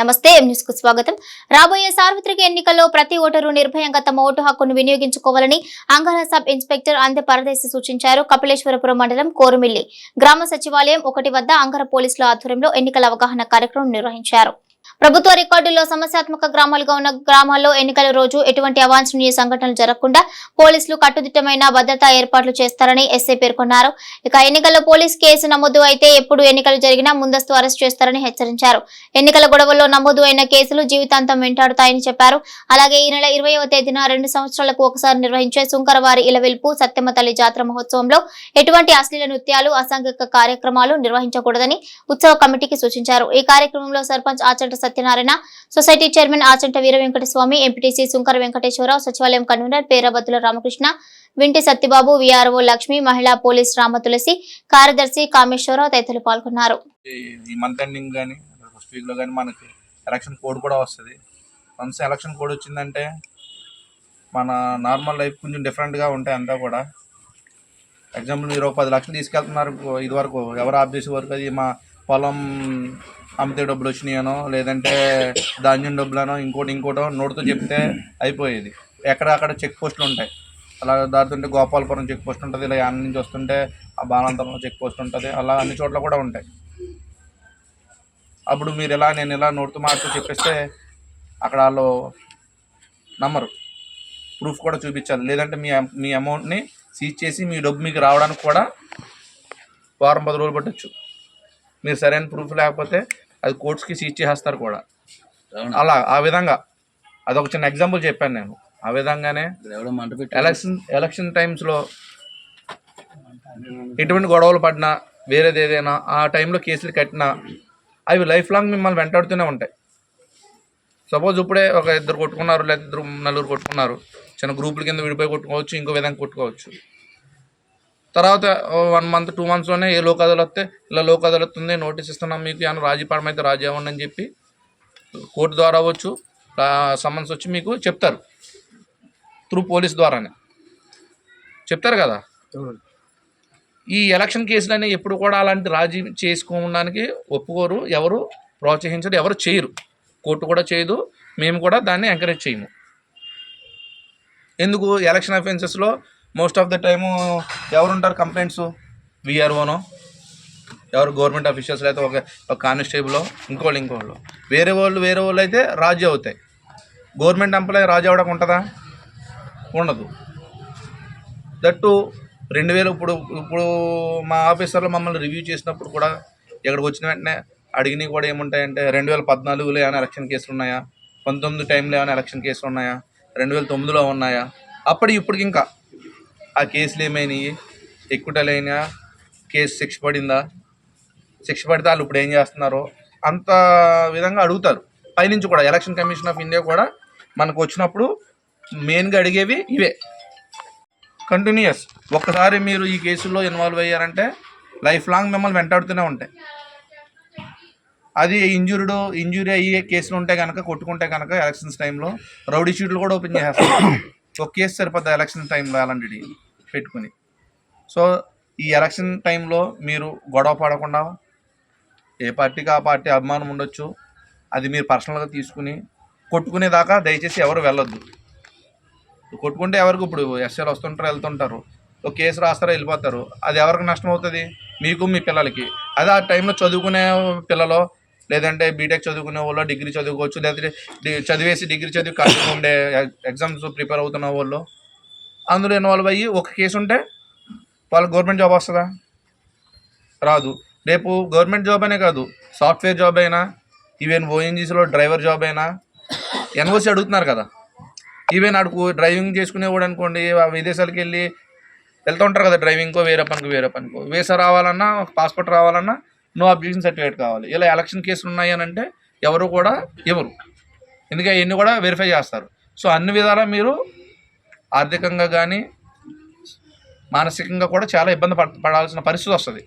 నమస్తే న్యూస్కు స్వాగతం. రాబోయే సార్వత్రిక ఎన్నికల్లో ప్రతి ఓటరు నిర్భయంగా తమ ఓటు హక్కును వినియోగించుకోవాలని అంగాల సబ్ ఇన్స్పెక్టర్ అందే పరదేశి సూచించారు. కపిలేశ్వరపురం మండలం కోరుమిల్లి గ్రామ సచివాలయం ఒకటి వద్ద అంగర పోలీసుల ఆధ్వర్యంలో ఎన్నికల అవగాహన కార్యక్రమం నిర్వహించారు. ప్రభుత్వ రికార్డుల్లో సమస్యాత్మక గ్రామాలుగా ఉన్న గ్రామాల్లో ఎన్నికల రోజు ఎటువంటి అవాంఛనీయ సంఘటనలు జరగకుండా పోలీసులు కట్టుదిట్టమైన భద్రతా ఏర్పాట్లు చేస్తారని ఎస్ఐ పేర్కొన్నారు. ఇక ఎన్నికల్లో పోలీస్ కేసు నమోదు అయితే ఎప్పుడు ఎన్నికలు జరిగినా ముందస్తు అరెస్ట్ చేస్తారని హెచ్చరించారు. ఎన్నికల గొడవల్లో నమోదు అయిన కేసులు జీవితాంతం వెంటాడుతాయని చెప్పారు. అలాగే ఈ నెల ఇరవయవ తేదీన రెండు సంవత్సరాలకు ఒకసారి నిర్వహించే సుంకరవారి ఇలవెల్పు సత్యమ్మ తల్లి జాతర మహోత్సవంలో ఎటువంటి అశ్లీల నృత్యాలు అసాంఘిక కార్యక్రమాలు నిర్వహించకూడదని ఉత్సవ కమిటీకి సూచించారు. ఈ కార్యక్రమంలో sarpanch Achanta Satyanarayana society chairman Achanta Veera Venkataswamy MPTC Sunkara Venkateswararao సచివాలయం కన్వీనర్ పేరబత్తుల రామకృష్ణ వింటి సత్యబాబు వీఆర్ఓ లక్ష్మి మహిళా పోలీస్ రామ తులసి కార్యదర్శి కామేశ్వరరావు తదితరులు పాల్గొన్నారు. ఈ- మంత్ ఎండింగ్ కానీ ఫస్ట్ వీక్లో కానీ మనకి ఎలక్షన్ కోడ్ కూడా వస్తుంది. వన్స్ ఎలక్షన్ కోడ్ వచ్చిందంటే మన నార్మల్ లైఫ్ కొంచెం డిఫరెంట్గా ఉంటాయి అంతా కూడా. ఎగ్జాంపుల్ మీరు ఒక పది లక్షలు తీసుకెళ్తున్నారు ఇది వరకు ఎవరు ఆఫ్ చేసే వరకు అది మా పొలం అమ్మితే డబ్బులు వచ్చినాయనో లేదంటే ధాన్యం డబ్బులనో ఇంకోటి ఇంకోటో నోటితో చెప్తే అయిపోయేది. ఎక్కడ అక్కడ చెక్ పోస్టులు ఉంటాయి. అలా దాటుతుంటే గోపాలపురం చెక్ పోస్ట్ ఉంటుంది ఇలా యాన్ నుంచి వస్తుంటే ఆ బాలాంతరంలో చెక్ పోస్ట్ ఉంటుంది అలా అన్ని చోట్ల కూడా ఉంటాయి. అప్పుడు మీరు ఇలా నేను ఇలా నోటుతో మాటతో చెప్పేస్తే అక్కడ వాళ్ళు నమ్మరు. ప్రూఫ్ కూడా చూపించాలి. లేదంటే మీ మీ అమౌంట్ని సీజ్ చేసి మీ డబ్బు మీకు రావడానికి కూడా వారం పది రోజులు పట్టచ్చు. మీరు సరైన ప్రూఫ్ లేకపోతే అది కోర్ట్స్కి సీజ్ చేసేస్తారు కూడా. అలా ఆ విధంగా. అదొక చిన్న ఎగ్జాంపుల్ చెప్పాను నేను. ఆ విధంగానే ఎలక్షన్ ఎలక్షన్ టైమ్స్లో ఎటువంటి గొడవలు పడినా వేరేది ఏదైనా ఆ టైంలో కేసులు కట్టినా అవి లైఫ్ లాంగ్ మిమ్మల్ని వెంటాడుతూనే ఉంటాయి. సపోజ్ ఇప్పుడే ఒక ఇద్దరు కొట్టుకున్నారు లేదా ఇద్దరు నలుగురు కొట్టుకున్నారు చిన్న గ్రూపుల కింద విడిపోయి కొట్టుకోవచ్చు ఇంకో విధంగా కొట్టుకోవచ్చు. తర్వాత వన్ మంత్ టూ మంత్స్లోనే ఏ లోక్ అదాలత్ వస్తే ఇలా లోక్ అదాలత్ ఉంది నోటీస్ ఇస్తున్నాం మీకు అని రాజీపడం అయితే రాజీ అవ్వండి అని చెప్పి కోర్టు ద్వారా అవ్వచ్చు సమన్స్ వచ్చి మీకు చెప్తారు. త్రూ పోలీస్ ద్వారానే. చెప్తారు కదా? ఈ ఎలక్షన్ కేసులన్నీ ఎప్పుడు కూడా అలాంటి రాజీ చేసుకోవడానికి ఒప్పుకోరు ఎవరు ప్రోత్సహించరు ఎవరు చేయరు. కోర్టు కూడా చేయదు మేము కూడా దాన్ని ఎంకరేజ్ చేయము. ఎందుకు? ఎలక్షన్ అఫెన్సెస్లో మోస్ట్ ఆఫ్ ద టైము ఎవరు ఉంటారు కంప్లైంట్స్ విఆర్ఓనో ఎవరు గవర్నమెంట్ అఫీషియల్స్ అయితే ఒక ఒక కానిస్టేబుల్ ఇంకోళ్ళు ఇంకోళ్ళు. వేరే వాళ్ళు వేరే వాళ్ళు అయితే రాజీ అవుతాయి. గవర్నమెంట్ ఎంప్లాయీ రాజీ అవ్వడానికి ఉంటుందా? ఉండదు. దట్టు రెండు వేలు ఇప్పుడు ఇప్పుడు మా ఆఫీసర్లు మమ్మల్ని రివ్యూ చేసినప్పుడు కూడా ఇక్కడికి వచ్చిన వెంటనే అడిగినవి కూడా ఏముంటాయంటే రెండు వేల పద్నాలుగులో ఏమైనా ఎలక్షన్ కేసులు ఉన్నాయా? పంతొమ్మిది టైంలో ఏమైనా ఎలక్షన్ కేసులు ఉన్నాయా? రెండు వేల తొమ్మిదిలో ఉన్నాయా? అప్పటి ఇప్పటికి ఇంకా. ఆ కేసులు ఏమైనాయి? ఎక్కుటలైనా కేసు శిక్ష పడిందా? శిక్ష పడితే వాళ్ళు ఇప్పుడు ఏం చేస్తున్నారో? అంత విధంగా అడుగుతారు. పైనుంచి కూడా ఎలక్షన్ కమిషన్ ఆఫ్ ఇండియా కూడా మనకు వచ్చినప్పుడు మెయిన్గా అడిగేవి ఇవే. కంటిన్యూస్ ఒక్కసారి మీరు ఈ కేసుల్లో ఇన్వాల్వ్ అయ్యారంటే లైఫ్ లాంగ్ మిమ్మల్ని వెంటాడుతూనే ఉంటాయి. అది ఇంజురీడు ఇంజురీ అయ్యే కేసులు ఉంటే కనుక కొట్టుకుంటే కనుక ఎలక్షన్స్ టైంలో రౌడీ షీట్లు కూడా ఓపెన్ చేసేస్తారు. ఒక కేసు సరిపోద్ది ఎలక్షన్ టైంలో అలాంటివి పెట్టుకుని. సో ఈ ఎలక్షన్ టైంలో మీరు గొడవ పడకుండా ఏ పార్టీకి ఆ పార్టీ అభిమానం ఉండొచ్చు అది మీరు పర్సనల్గా తీసుకుని కొట్టుకునేదాకా దయచేసి ఎవరు వెళ్ళొద్దు. కొట్టుకుంటే ఎవరికి ఇప్పుడు ఎస్ఏలు వస్తుంటారు వెళ్తుంటారు ఒక కేసు రాస్తారో వెళ్ళిపోతారు అది ఎవరికి నష్టం అవుతుంది మీకు మీ పిల్లలకి. అదే ఆ టైంలో చదువుకునే పిల్లలు లేదంటే బీటెక్ చదువుకునే వాళ్ళు డిగ్రీ చదువుకోవచ్చు లేదంటే చదివేసి డిగ్రీ చదివి ఖాళీగా ఉండే ఎగ్జామ్స్ ప్రిపేర్ అవుతున్న వాళ్ళు అందులో ఇన్వాల్వ్ అయ్యి ఒక కేసు ఉంటే వాళ్ళకి గవర్నమెంట్ జాబ్ వస్తుందా? రాదు. రేపు గవర్నమెంట్ జాబ్ అనే కాదు సాఫ్ట్వేర్ జాబ్ అయినా ఈవెన్ ఓఎన్జీసీలో డ్రైవర్ జాబ్ అయినా ఎన్ఓసి అడుగుతున్నారు కదా. ఈవెన్ అడుగు డ్రైవింగ్ చేసుకునేవాడు అనుకోండి విదేశాలకు వెళ్ళి వెళ్తూ ఉంటారు కదా డ్రైవింగ్కో వేరే పనికి వేరే పనికో వీసా రావాలన్నా ఒక పాస్పోర్ట్ రావాలన్నా నో అబ్జెక్షన్ సర్టిఫికేట్ కావాలి. ఇలా ఎలక్షన్ కేసులు ఉన్నాయి అని అంటే ఎవరు కూడా ఇవ్వరు. ఎందుకంటే ఇవన్నీ కూడా వెరిఫై చేస్తారు. సో అన్ని విధాలా మీరు ఆర్థికంగా కానీ మానసికంగా కూడా చాలా ఇబ్బంది పడ పడాల్సిన పరిస్థితి వస్తుంది.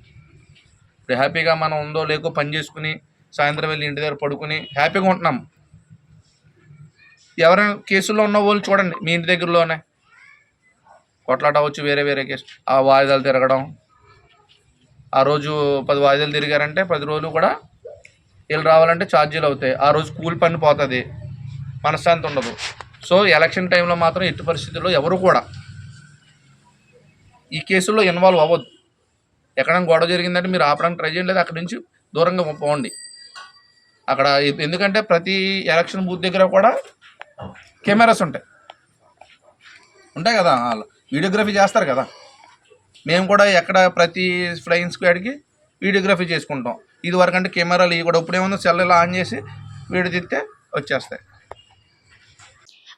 ఇప్పుడు హ్యాపీగా మనం ఉందో లేకో పని చేసుకుని సాయంత్రం వెళ్ళి ఇంటి దగ్గర పడుకుని హ్యాపీగా ఉంటున్నాం. ఎవరైనా కేసుల్లో ఉన్న వాళ్ళు చూడండి మీ ఇంటి దగ్గరలోనే. కొట్లాట అవ్వచ్చు వేరే వేరే కేసు. ఆ వాయిదాలు తిరగడం. ఆ రోజు పది వాయిదాలు తిరిగారంటే పది రోజులు కూడా వీళ్ళు రావాలంటే ఛార్జీలు అవుతాయి. ఆ రోజు కూలి పని పోతుంది. మనశ్శాంతి ఉండదు. సో ఎలక్షన్ టైంలో మాత్రం ఎట్టి పరిస్థితుల్లో ఎవరు కూడా ఈ కేసుల్లో ఇన్వాల్వ్ అవ్వద్దు. ఎక్కడైనా గొడవ జరిగిందంటే మీరు ఆపడానికి ట్రై చేయండి లేదా అక్కడి నుంచి దూరంగా పోండి. అక్కడ ఎందుకంటే ప్రతి ఎలక్షన్ బూత్ దగ్గర కూడా కెమెరాస్ ఉంటాయి. ఉంటాయి కదా వాళ్ళు వీడియోగ్రఫీ చేస్తారు కదా. మేము కూడా ఎక్కడ ప్రతి ఫ్లయింగ్ స్క్వాడ్కి వీడియోగ్రఫీ చేసుకుంటాం. ఇది వరకు అంటే కెమెరాలు ఇవి కూడా ఇప్పుడేమో సెల్ ఇలా ఆన్ చేసి వీడియో తిత్తే వచ్చేస్తాయి.